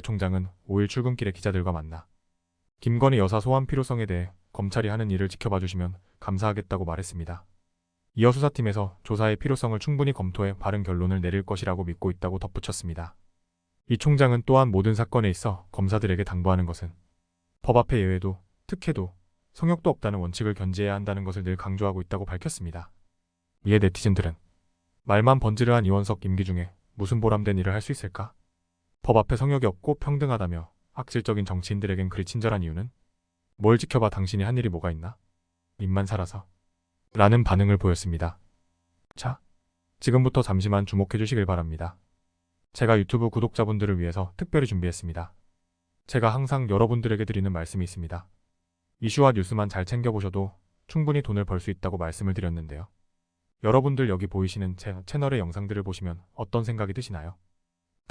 총장은 5일 출근길에 기자들과 만나 김건희 여사 소환 필요성에 대해 검찰이 하는 일을 지켜봐 주시면 감사하겠다고 말했습니다. 이어 수사팀에서 조사의 필요성을 충분히 검토해 바른 결론을 내릴 것이라고 믿고 있다고 덧붙였습니다. 이 총장은 또한 모든 사건에 있어 검사들에게 당부하는 것은 법 앞에 예외도 특혜도 성역도 없다는 원칙을 견지해야 한다는 것을 늘 강조하고 있다고 밝혔습니다. 이에 네티즌들은 말만 번지르한 이원석 임기 중에 무슨 보람된 일을 할 수 있을까? 법 앞에 성역이 없고 평등하다며 악질적인 정치인들에겐 그리 친절한 이유는 뭘 지켜봐 당신이 한 일이 뭐가 있나? 입만 살아서 라는 반응을 보였습니다. 자, 지금부터 잠시만 주목해 주시길 바랍니다. 제가 유튜브 구독자분들을 위해서 특별히 준비했습니다. 제가 항상 여러분들에게 드리는 말씀이 있습니다. 이슈와 뉴스만 잘 챙겨보셔도 충분히 돈을 벌 수 있다고 말씀을 드렸는데요. 여러분들 여기 보이시는 제 채널의 영상들을 보시면 어떤 생각이 드시나요?